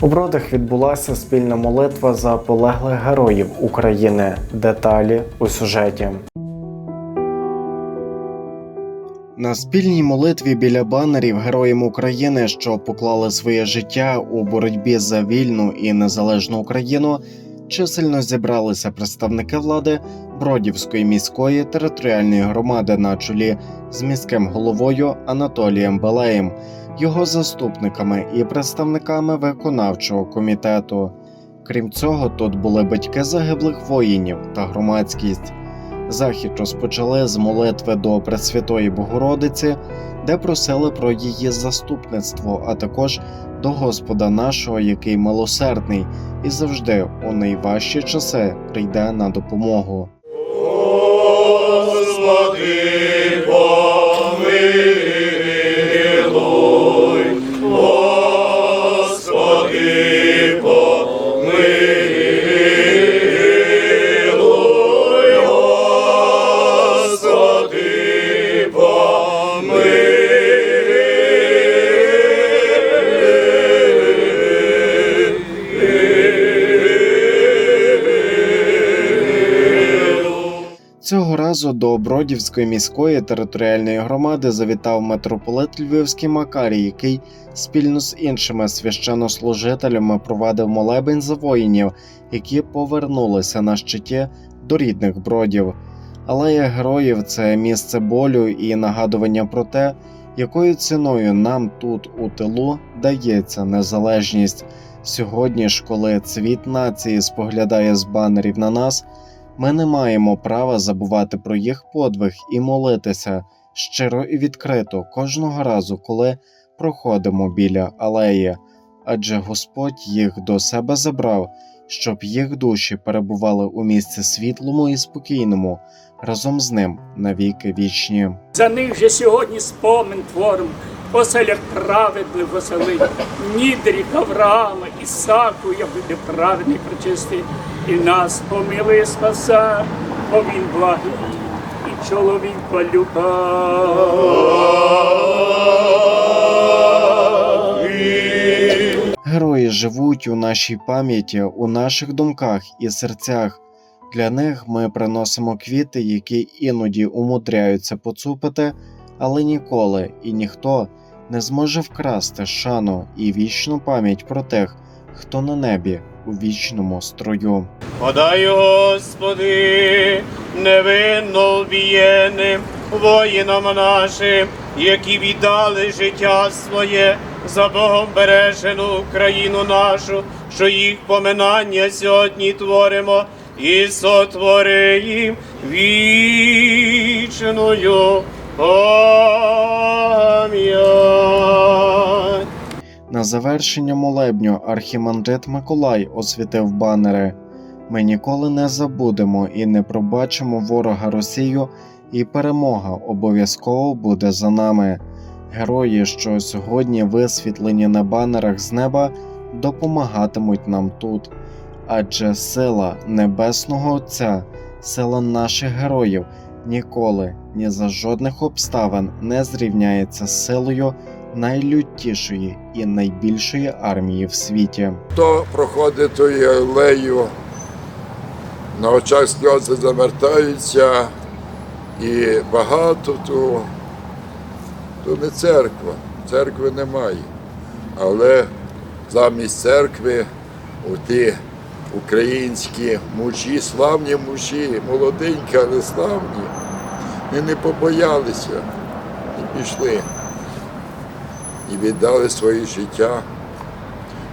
У Бродах відбулася спільна молитва за полеглих героїв України. Деталі у сюжеті. На спільній молитві біля банерів героям України, що поклали своє життя у боротьбі за вільну і незалежну Україну, чисельно зібралися представники влади Бродівської міської територіальної громади на чолі з міським головою Анатолієм Балеєм, його заступниками і представниками виконавчого комітету. Крім цього, тут були батьки загиблих воїнів та громадськість. Захід розпочали з молитви до Пресвятої Богородиці, де просили про її заступництво, а також до Господа нашого, який милосердний і завжди у найважчі часи прийде на допомогу. Господи, Цього разу до Бродівської міської територіальної громади завітав митрополит Львівський Макарій, який спільно з іншими священнослужителями провадив молебень за воїнів, які повернулися на щиті до рідних бродів. Алея героїв це місце болю і нагадування про те, якою ціною нам тут у тилу дається незалежність. Сьогодні ж, коли цвіт нації споглядає з банерів на нас, ми не маємо права забувати про їх подвиг і молитися щиро і відкрито кожного разу, коли проходимо біля алеї, адже Господь їх до себе забрав, щоб їх душі перебували у місці світлому і спокійному, разом з ним навіки вічні. За них же сьогодні спомин творим, оселях праведних оселить, Нідрік Авраама, Ісаку, я буде праведний причистий, і нас помилує спаса, бо він благий і чоловік полюбав. Герої живуть у нашій пам'яті, у наших думках і серцях. Для них ми приносимо квіти, які іноді умудряються поцупити, але ніколи і ніхто не зможе вкрасти шану і вічну пам'ять про тих, хто на небі у вічному строю. Подай, Господи, невинно вбієним воїнам нашим, які віддали життя своє за Богом бережену Україну нашу, що їх поминання сьогодні творимо і сотвори їм вічною пам'ять. На завершення молебню архімандрит Миколай освітив банери. Ми ніколи не забудемо і не пробачимо ворога Росію, і перемога обов'язково буде за нами. Герої, що сьогодні висвітлені на банерах з неба, допомагатимуть нам тут. Адже сила Небесного Отця, сила наших героїв ніколи ні за жодних обставин не зрівняється з силою найлютішої і найбільшої армії в світі. Хто проходить тою алею, на очах сльози завертаються, і багато то, то не церква, церкви немає. Але замість церкви у ті українські мужі, славні мужі, молоденькі, але славні, вони не побоялися і пішли. І віддали своє життя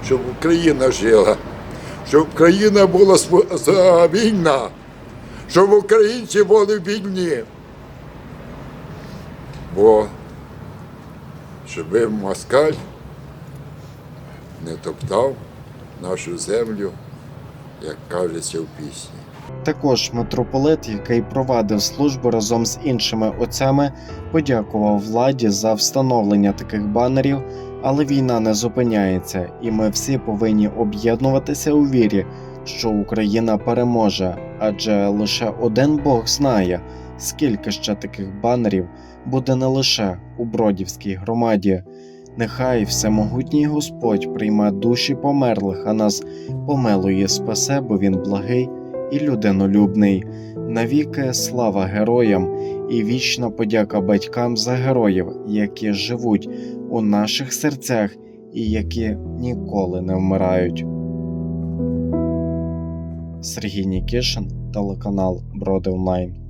щоб Україна жила, щоб Україна була вільна, щоб українці були вільні. Бо щоб москаль не топтав нашу землю, як кажеться в пісні. Також митрополит, який провадив службу разом з іншими отцями, подякував владі за встановлення таких банерів, але війна не зупиняється, і ми всі повинні об'єднуватися у вірі, що Україна переможе, адже лише один Бог знає, скільки ще таких банерів буде не лише у Бродівській громаді. Нехай всемогутній Господь прийме душі померлих, а нас помилує спасе, бо він благий і людинолюбний. Навіки слава героям і вічна подяка батькам за героїв, які живуть у наших серцях і які ніколи не вмирають. Сергій Нікішин, телеканал Броди Онлайн.